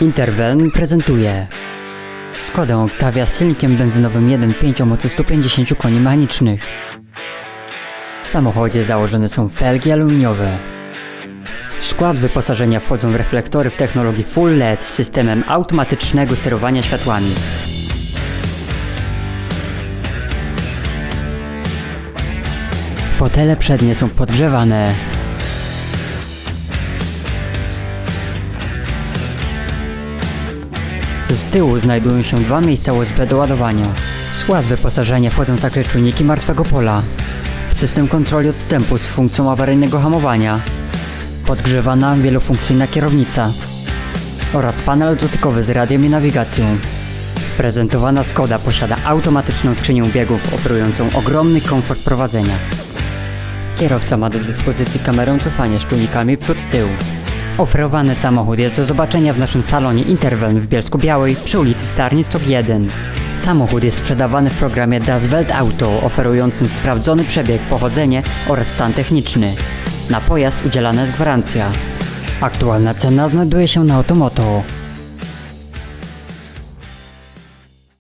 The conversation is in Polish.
Interwelm prezentuje Skodę Octavia z silnikiem benzynowym 1.5 o mocy 150 koni mechanicznych. W samochodzie założone są felgi aluminiowe. W skład wyposażenia wchodzą reflektory w technologii Full LED z systemem automatycznego sterowania światłami. Fotele przednie są podgrzewane. Z tyłu znajdują się dwa miejsca USB do ładowania. W skład wyposażenia wchodzą także czujniki martwego pola, system kontroli odstępu z funkcją awaryjnego hamowania, podgrzewana wielofunkcyjna kierownica oraz panel dotykowy z radiem i nawigacją. Prezentowana Skoda posiada automatyczną skrzynię biegów oferującą ogromny komfort prowadzenia. Kierowca ma do dyspozycji kamerę cofania z czujnikami przód-tył. Oferowany samochód jest do zobaczenia w naszym salonie Interwelm w Bielsku Białej przy ulicy Starni Stok 1. Samochód jest sprzedawany w programie Das Welt Auto oferującym sprawdzony przebieg, pochodzenie oraz stan techniczny. Na pojazd udzielana jest gwarancja. Aktualna cena znajduje się na Automoto.